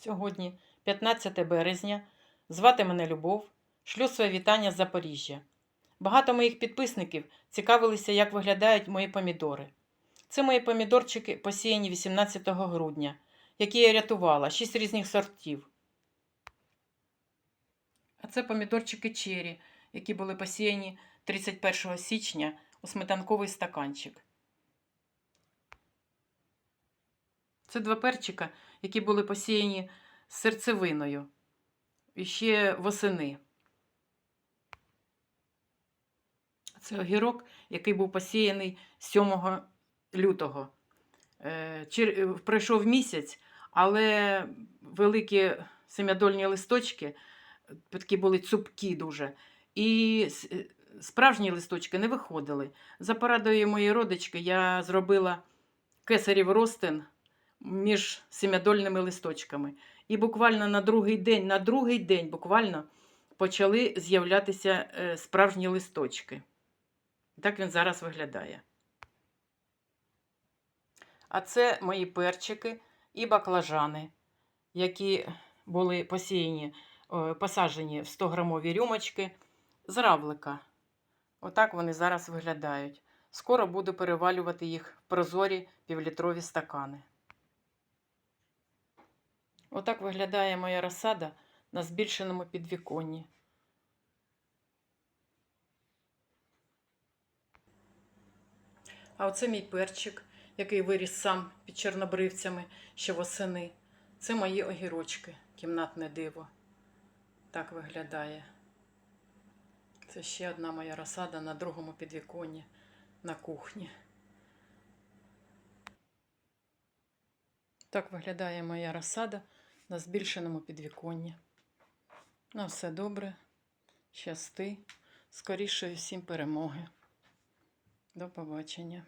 Сьогодні, 15 березня, звати мене Любов, шлю своє вітання з Запоріжжя. Багато моїх підписників цікавилися, як виглядають мої помідори. Це мої помідорчики, посіяні 18 грудня, які я рятувала, 6 різних сортів. А це помідорчики чері, які були посіяні 31 січня у сметанковий стаканчик. Це два перчика, які були посіяні серцевиною і ще восени. Це огірок, який був посіяний 7 лютого. Е, е, Пройшов місяць, але великі семядольні листочки, такі були цупкі дуже. І е, справжні листочки не виходили. За порадою моєї родички я зробила кесарів ростин між семядольними листочками. І буквально на другий день, на другий день буквально почали з'являтися е, справжні листочки. Так він зараз виглядає. А це мої перчики і баклажани, які були посіяні, е, посаджені в 100-грамові рюмочки з равлика. Отак вони зараз виглядають. Скоро буду перевалювати їх в прозорі півлітрові стакани. Отак виглядає моя розсада на збільшеному підвіконні. А оце мій перчик, який виріс сам під чорнобривцями ще восени. Це мої огірочки, кімнатне диво. Так виглядає. Це ще одна моя розсада на другому підвіконні на кухні. Так виглядає моя розсада на збільшеному підвіконні. На все добре. Щасти. Скоріше всім перемоги. До побачення.